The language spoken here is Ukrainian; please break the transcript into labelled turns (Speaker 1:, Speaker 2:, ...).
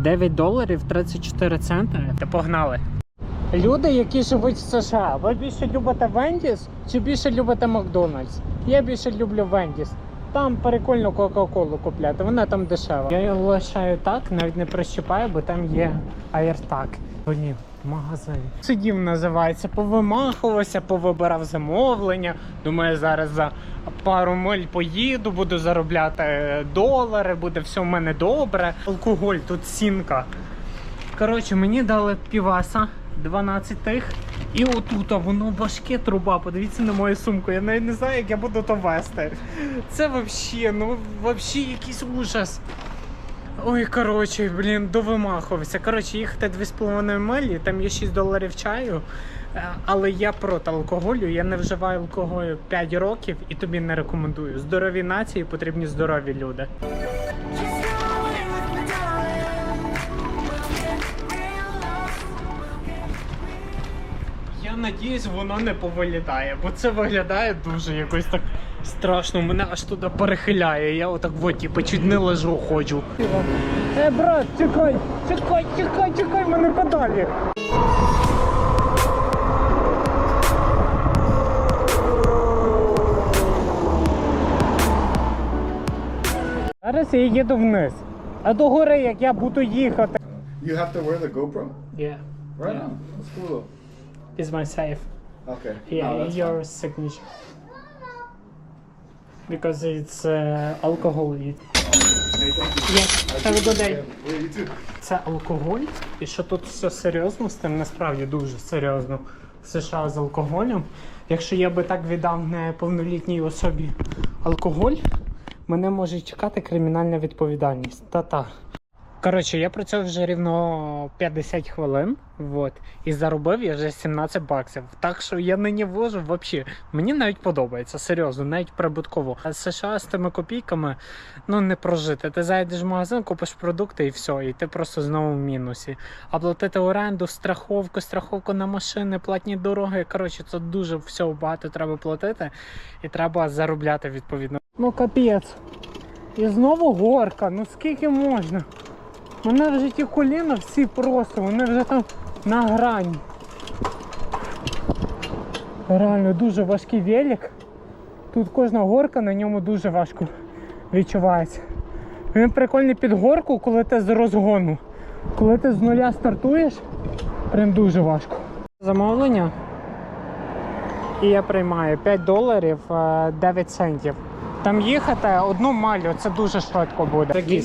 Speaker 1: 9 доларів 34 центи. Та погнали. Люди, які живуть в США, ви більше любите Вендіс чи більше любите Макдональдс? Я більше люблю Вендіс. Там прикольно Кока-Колу купляти, вона там дешева. Я її лишаю так, навіть не прищипаю, бо там є AirTag. Блін, магазин. Сидів називається, повимахувався, повибирав замовлення. Думаю, зараз за пару миль поїду, буду заробляти е, долари, буде все в мене добре. Алкоголь, тут сінка. Коротше, мені дали піваса 12 і отут, а воно важке труба. Подивіться на мою сумку. Я навіть не знаю, як я буду то вести. Це взагалі, ну взагалі якийсь ужас. Ой, коротше, блін, довимахувався. Коротше, їхати 2,5 милі, там є 6 доларів чаю. Е, Але я проти алкоголю, я не вживаю алкоголю 5 років і тобі не рекомендую. Здорові нації потрібні здорові люди. Надіюсь, воно не повилітає, бо це виглядає дуже якось так страшно. Мене аж туди перехиляє. Я отак от, типу, чуть не лежу, ходжу. Е, брат, чекай, чекай, чекай, чекай, мене подалі. Зараз я їду вниз. А до гори, як я буду їхати.
Speaker 2: You have to wear the GoPro?
Speaker 1: Yeah,
Speaker 2: Right
Speaker 1: Yeah.
Speaker 2: on. That's cool.
Speaker 1: It's my safe.
Speaker 2: Okay.
Speaker 1: Yeah,
Speaker 2: that's
Speaker 1: your
Speaker 2: fine.
Speaker 1: signature. Because it's uh, alcohol.
Speaker 2: Hey, thank you.
Speaker 1: Yeah, have a good day.
Speaker 2: Yeah.
Speaker 1: Це алкоголь, і що тут все серйозно з тим, насправді дуже серйозно в США з алкоголем. Якщо я би так віддав неповнолітній особі алкоголь, мене може чекати кримінальна відповідальність. Та-та. Коротше, я працював вже рівно 50 хвилин, вот, і заробив я вже 17 баксів. Так що я нині вожу взагалі. Мені навіть подобається, серйозно, навіть прибутково. А США з тими копійками ну не прожити. Ти зайдеш в магазин, купиш продукти і все, і ти просто знову в мінусі. А платити оренду, страховку, страховку на машини, платні дороги. Коротше, це дуже всього багато треба платити, і треба заробляти відповідно. Ну капець. І знову горка, ну скільки можна? Мене вже ті коліна всі просто, вони вже там на грані. Реально дуже важкий велик. Тут кожна горка на ньому дуже важко відчувається. Він прикольний під горку, коли ти з розгону. Коли ти з нуля стартуєш, прям дуже важко. Замовлення. І я приймаю 5 доларів е, 9 центів. Там їхати одну малю, це дуже швидко буде. Такий